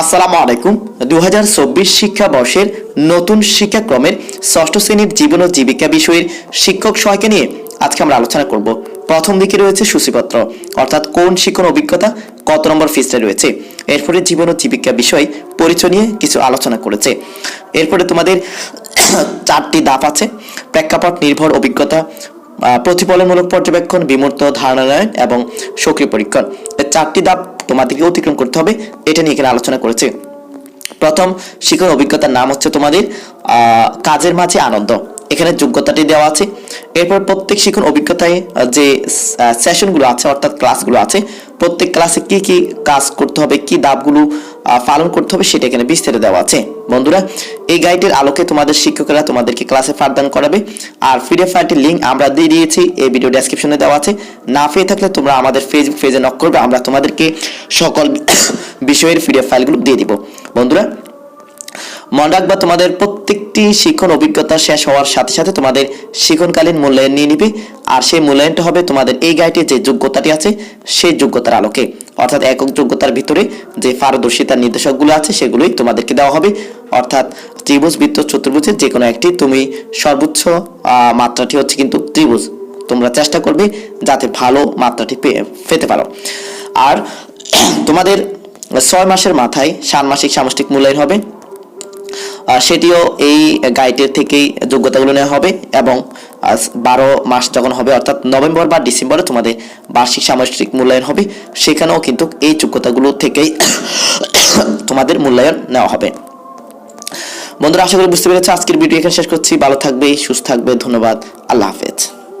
আসসালামু আলাইকুম। দু শিক্ষাবর্ষের নতুন শিক্ষাক্রমের ষষ্ঠ শ্রেণির জীবন ও জীবিকা বিষয়ের শিক্ষক সহায়কে নিয়ে আজকে আমরা আলোচনা করব। প্রথম দিকে রয়েছে সূচিপত্র, অর্থাৎ কোন শিক্ষণ অভিজ্ঞতা কত নম্বর ফিসটা রয়েছে। এরপরে জীবন ও জীবিকা বিষয় পরিচয় নিয়ে কিছু আলোচনা করেছে। এরপরে তোমাদের চারটি দাপ আছে। প্রেক্ষাপট, নির্ভর অভিজ্ঞতা প্রতিফলনমূলক পর্যবেক্ষণ, বিমূর্ত ধারণায়ন এবং সক্রিয় পরীক্ষণ। চারটি ধাপ তোমাদেরকে অতিক্রম করতে হবে, এটা নিয়ে এখানে আলোচনা করেছে। প্রথম, শিক্ষার অভিজ্ঞতার নাম হচ্ছে তোমাদের কাজের মাঝে আনন্দ। এখানে যোগ্যতাটি দেওয়া আছে। এরপর প্রত্যেক শিক্ষণ অভিজ্ঞতায় যে সেশনগুলো আছে অর্থাৎ ক্লাসগুলো আছে প্রত্যেক ক্লাসে কি কি কাজ করতে হবে কি আহ, পালন করতে হবে সেটা এখানে বিস্তারিত দেওয়া আছে। বন্ধুরা এই গাইডের আলোকে তোমাদের শিক্ষকেরা তোমাদেরকে ক্লাসে পাঠদান করাবে। আর পিডিএফ ফাইলটির লিঙ্ক আমরা দিয়ে দিয়েছি এই ভিডিও ডেসক্রিপশনে দেওয়া আছে। না পেয়ে থাকলে তোমরা আমাদের ফেসবুক পেজে নক করবে আমরা তোমাদেরকে সকল বিষয়ের পিডিএফ ফাইলগুলো দিয়ে দিব। বন্ধুরা মনে রাখবা, তোমাদের প্রত্যেকটি শিক্ষণ অভিজ্ঞতা শেষ হওয়ার সাথে সাথে তোমাদের শিক্ষণকালীন মূল্যায়ন নিয়ে নিবে। আর সেই মূল্যায়নটা হবে তোমাদের এই গাইডে যে যোগ্যতাটি আছে, সেই যোগ্যতার আলোকে। অর্থাৎ একক যোগ্যতার ভিতরে যে পারদর্শিতার নির্দেশকগুলো আছে, সেগুলোই তোমাদেরকে দেওয়া হবে। অর্থাৎ ত্রিভুজ বৃত্ত চতুর্ভুজের যে কোনো একটি। তুমি সর্বোচ্চ মাত্রাটি হচ্ছে কিন্তু ত্রিভুজ। তোমরা চেষ্টা করবে যাতে ভালো মাত্রাটি পেতে পারো। আর তোমাদের ছয় মাসের মাথায় ষান্মাসিক সামষ্টিক মূল্যায়ন হবে। সেটিও এই গাইডের থেকেই যোগ্যতাগুলো নেওয়া হবে এবং বারো মাস যখন হবে, অর্থাৎ নভেম্বর বা ডিসেম্বরে তোমাদের বার্ষিক সামষ্টিক মূল্যায়ন হবে, সেখানেও কিন্তু এই যোগ্যতাগুলো থেকেই তোমাদের মূল্যায়ন নেওয়া হবে। বন্ধুরা, আশা করি বুঝতে পেরেছি। আজকের ভিডিও এখানে শেষ করছি। ভালো থাকবে, সুস্থ থাকবে। ধন্যবাদ। আল্লাহ হাফেজ।